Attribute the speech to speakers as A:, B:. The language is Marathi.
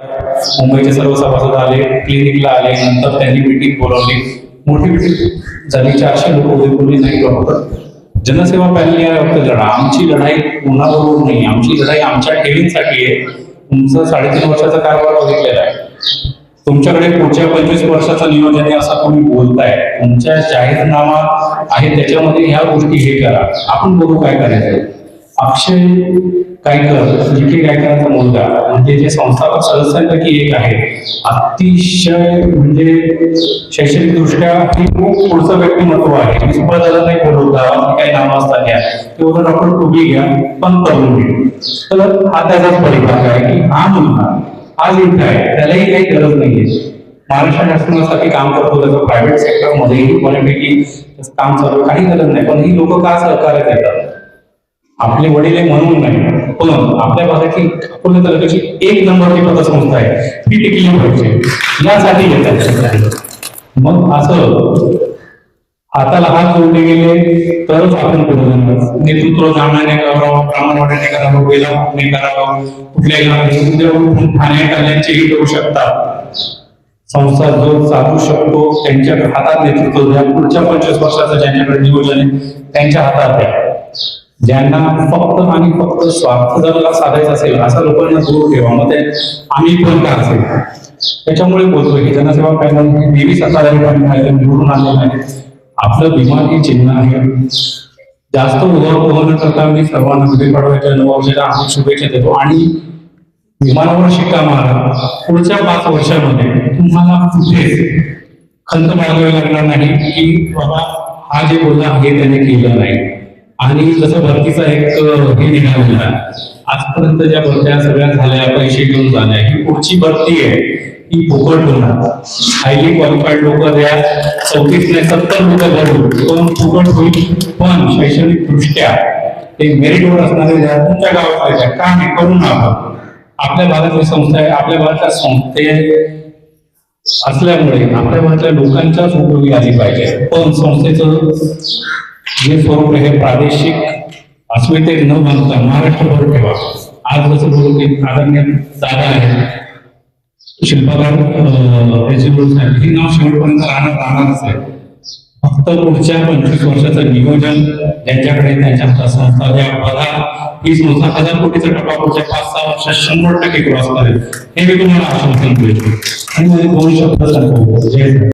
A: मुंबईचे सर्व सभासद आले क्लिनिकला आले नंतर त्यांनी मिटिंग बोलावली. मोठी मिटिंग झाली. चारशे लोक उभे कोणी नाही डॉक्टर जनसेवा पॅनल या डॉक्टर लढा. आमची लढाई कोणाबरोबर नाही आमची लढाई आमच्या ठेवींसाठी आहे. तुमचं साडेतीन वर्षाचा कारभार बघितलेला आहे. तुमच्याकडे पुढच्या पंचवीस वर्षाचं नियोजन आहे असं तुम्ही बोलताय. तुमच्या जाहीरनामा आहे त्याच्यामध्ये ह्या गोष्टी हे करा. आपण बघू काय करायचं अक्षय गायकर जी के गायकरांचा मुलगा म्हणजे जे संस्थापक सदस्यांपैकी एक आहे अतिशय म्हणजे शैक्षणिक दृष्ट्या ही खूप पुढचं व्यक्तिमत्व आहे. मी सुद्धा त्याला नाही बोलवता काही नावं असतात घ्या तेवढं आपण डॉक्टर घ्या पण करून घे तर हा त्याचाच परिभाग आहे की हा मुलगा आज इथं आहे त्यालाही काही गरज नाहीये. महाराष्ट्र शासनासाठी काम करतो त्याचं प्रायव्हेट सेक्टरमध्येही बऱ्यापैकी काम चालू काही गरज नाही पण ही लोक का सहकार्य देतात? आपले वडील आहे म्हणून नाही. पण आपल्या भागाची अकोला तालुक्याची एक नंबरची पतसंस्था आहे. ती टिकली पाहिजे. यासाठी येतात मग असं हाताला हात जोडले गेले तरच आपण पुढे जाणार. नेतृत्व करावं ब्राह्मणवाड्याने करावं वेलाने करावं कुठल्याही गावाने उद्या उठून करू शकतात. संस्था जो चालू शकतो त्यांच्या हातात नेतृत्व द्या. पुढच्या पंचवीस वर्षाचं ज्यांच्याकडे नियोजन आहे त्यांच्या हातात द्या. ज्यांना फक्त आणि फक्त स्वार्थ जर साधायचा असेल असा लोकांना दूर ठेवा. मग ते आम्ही पण का असेल त्याच्यामुळे बोलतोय की जनसेवा पॅनल हे नेहमी सत्ताधारी निवडून आलेलं आहे आपलं भीमा हे चिन्ह आहे. जास्त उदाहरण न करता मी सर्वांना गुढीपाडव्याच्या नववर्षाच्या आम्ही शुभेच्छा देतो. आणि विमानावर शिक्का मारा. पुढच्या पाच वर्षामध्ये तुम्हाला कुठेच खंत बाळगावी लागणार नाही की बाबा हा जे बोलला हे त्याने केलं नाही. आणि जसं भरतीचा एक अं, हे निघालेला आजपर्यंत ज्या भरत्या सगळ्या झाल्या पैसे घेऊन झाल्या ही पुढची भरती आहे ती फुकट होणार. हायली क्वालिफाईड लोक द्या चौतीस नाही सत्तर लोक भरू पण फुकट होईल पण शैक्षणिक दृष्ट्या ते मेरिटवर असणारे द्या तुमच्या गावात पाहिजे का हे करून आपण आपल्या भागातली संस्था आहे आपल्या भागातल्या संस्थे असल्यामुळे आपल्या भागातल्या लोकांच्याच उपयोगी आली पाहिजे. पण संस्थेचं जे स्वरूप हे प्रादेशिक अस्मितेत न बनता महाराष्ट्रभर ठेवा. आज जसं बोलू की आदरणीय दादा आहे. शिल्पकार त्याची याची बोलत आहे ही नाव शेवटपर्यंत राहणार राहणारच आहे. फक्त पुढच्या पंचवीस वर्षाचं नियोजन ज्यांच्याकडे त्यांच्या संस्था द्या बघा ही संस्था हजार कोटीचा टप्पा पुढच्या पाच सहा वर्षात शंभर टक्के क्रॉस करेल. हे मी तुम्हाला आश्वासन देतो. आणि माझे दोन शब्द सांगतो. जय